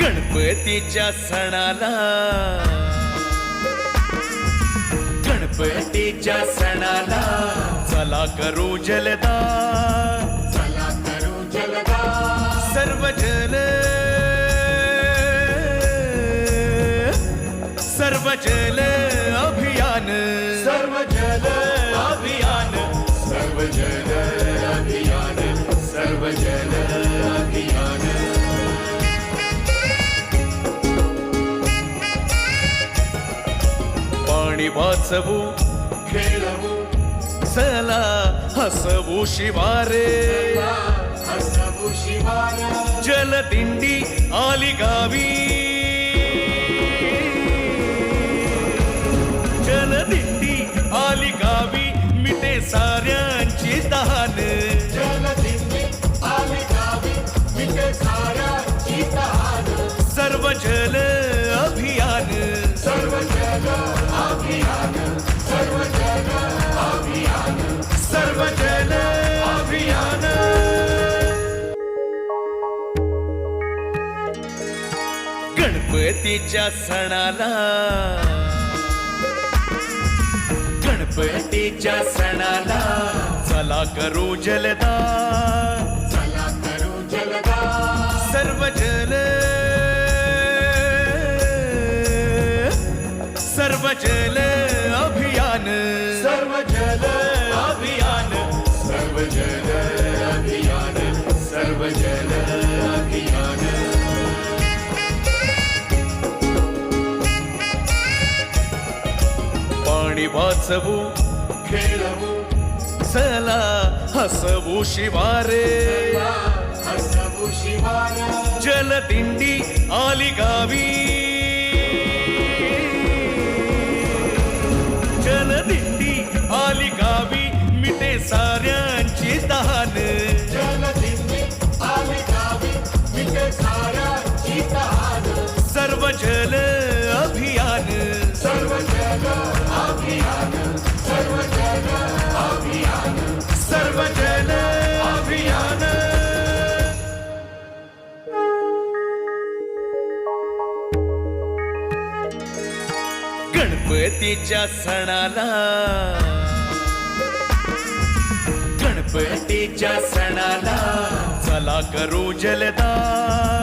गणपतीच्या सणाला. गणपतीच्या सणाला. चला करू जलदा. चला करू जलदा. सर्व जल सर्व जल अभियान. सर्व जल अभियान. सर्व जल अभियान. सर्व जल अभियान. पाणी वाचवू. खेळवू चला हसवू शिवारे. हसवू शिवार जलदिंडी आली गावी. जलदिंडी आली गावी. मिटे साऱ्यांची तहान जलदिंडी आली गावी मिटे साऱ्यांची तहान. सर्व जल अभियान सर्व जल अभियान सर्व जल अभियान गणपतीच्या सणाला. गणपतीच्या सणाला. चला करू जलदा. चला करू जलदा. सर्व जल जल अभियान पाणी वाचवू खेळवू चला हसवू शिवारे. हसवू शिवार जलदिंडी आली गावी. जलदिंडी आली गावी मिटे सारे गणपतीच्या सणाला. गणपतीच्या सणाला. चला करू जलदा